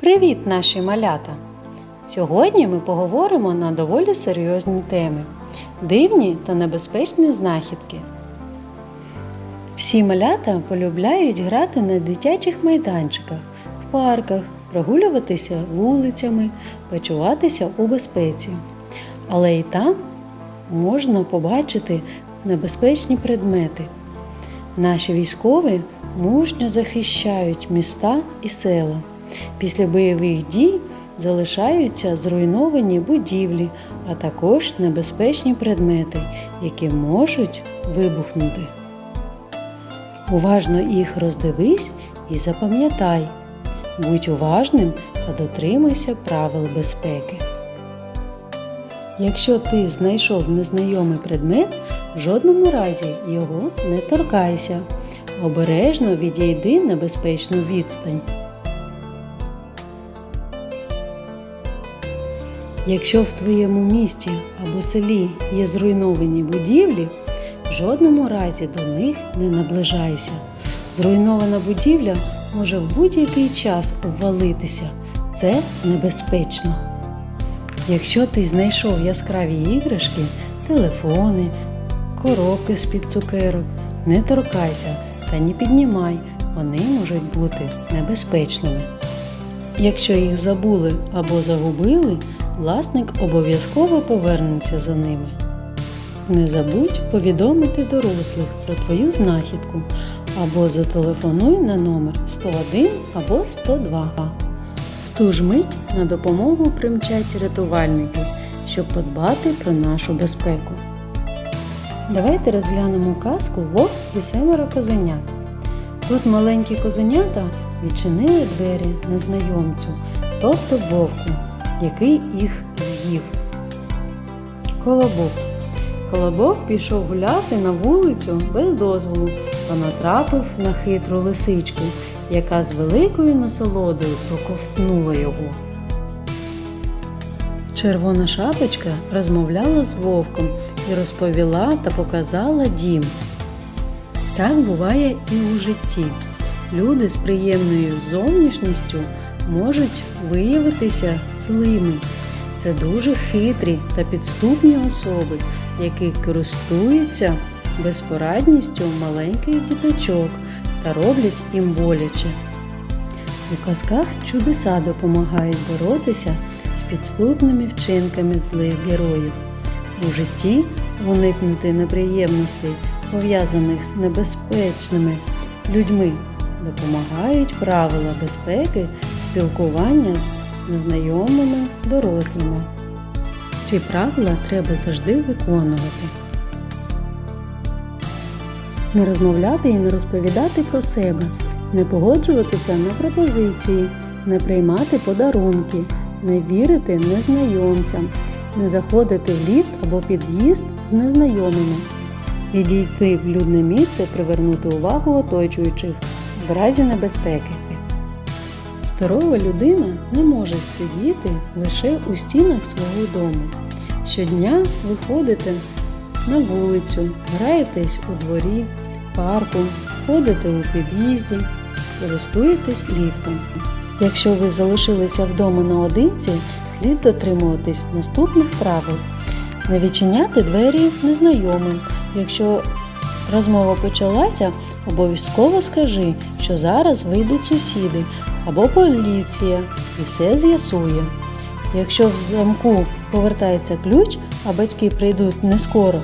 Привіт, наші малята! Сьогодні ми поговоримо на доволі серйозні теми дивні та небезпечні знахідки. Всі малята полюбляють грати на дитячих майданчиках, в парках, прогулюватися вулицями, почуватися у безпеці. Але і там можна побачити небезпечні предмети. Наші військові мужньо захищають міста і села. Після бойових дій залишаються зруйновані будівлі, а також небезпечні предмети, які можуть вибухнути. Уважно їх роздивись і запам'ятай. Будь уважним та дотримуйся правил безпеки. Якщо ти знайшов незнайомий предмет, в жодному разі його не торкайся. Обережно відійди на безпечну відстань. Якщо в твоєму місті або селі є зруйновані будівлі, в жодному разі до них не наближайся. Зруйнована будівля може в будь-який час обвалитися. Це небезпечно. Якщо ти знайшов яскраві іграшки, телефони, коробки з-під цукерок, не торкайся та не піднімай, вони можуть бути небезпечними. Якщо їх забули або загубили, власник обов'язково повернеться за ними. Не забудь повідомити дорослих про твою знахідку або зателефонуй на номер 101 або 102. В ту ж мить на допомогу примчать рятувальники, щоб подбати про нашу безпеку. Давайте розглянемо казку Вовк і семеро козенят. Тут маленькі козенята відчинили двері незнайомцю, тобто вовку, який їх з'їв. Колобок. Колобок пішов гуляти на вулицю без дозволу та натрапив на хитру лисичку, яка з великою насолодою проковтнула його. Червона шапочка розмовляла з вовком і розповіла та показала дім. Так буває і у житті. Люди з приємною зовнішністю можуть виявитися злими. Це дуже хитрі та підступні особи, які користуються безпорадністю маленьких діточок та роблять їм боляче. У казках чудеса допомагають боротися з підступними вчинками злих героїв. У житті уникнути неприємностей, пов'язаних з небезпечними людьми, допомагають правила безпеки спілкування з незнайомими дорослими. Ці правила треба завжди виконувати. Не розмовляти і не розповідати про себе, не погоджуватися на пропозиції, не приймати подарунки, не вірити незнайомцям, не заходити в ліфт або під'їзд з незнайомими, відійти в людне місце, привернути увагу оточуючих в разі небезпеки. Здорова людина не може сидіти лише у стінах свого дому. Щодня виходите на вулицю, граєтесь у дворі, парку, ходите у під'їзді, користуєтесь ліфтом. Якщо ви залишилися вдома наодинці, слід дотримуватись наступних правил. Не відчиняти двері незнайомим. Якщо розмова почалася, обов'язково скажи, що зараз вийдуть сусіди або поліція і все з'ясує. Якщо в замку повертається ключ, а батьки прийдуть не скоро,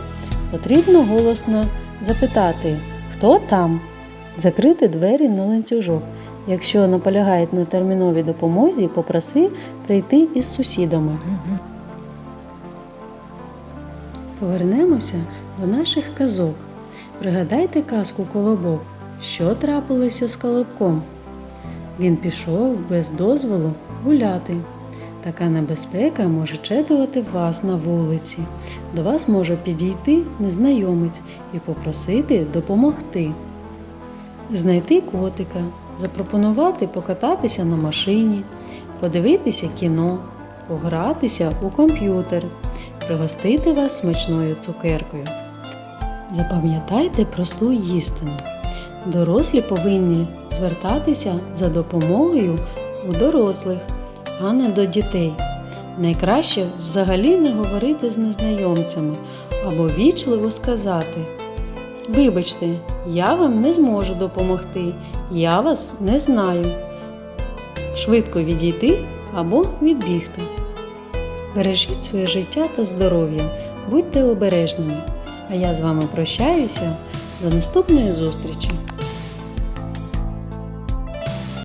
потрібно голосно запитати, хто там, закрити двері на ланцюжок. Якщо наполягають на терміновій допомозі, попроси прийти із сусідами. Повернемося до наших казок. Пригадайте казку Колобок, що трапилося з Колобком. Він пішов без дозволу гуляти. Така небезпека може чатувати вас на вулиці. До вас може підійти незнайомець і попросити допомогти. Знайти котика, запропонувати покататися на машині, подивитися кіно, погратися у комп'ютер, пригостити вас смачною цукеркою. Запам'ятайте просту істину. Дорослі повинні звертатися за допомогою у дорослих, а не до дітей. Найкраще взагалі не говорити з незнайомцями або вічливо сказати. Вибачте, я вам не зможу допомогти, я вас не знаю. Швидко відійти або відбігти. Бережіть своє життя та здоров'я, будьте обережними. А я з вами прощаюся до наступної зустрічі!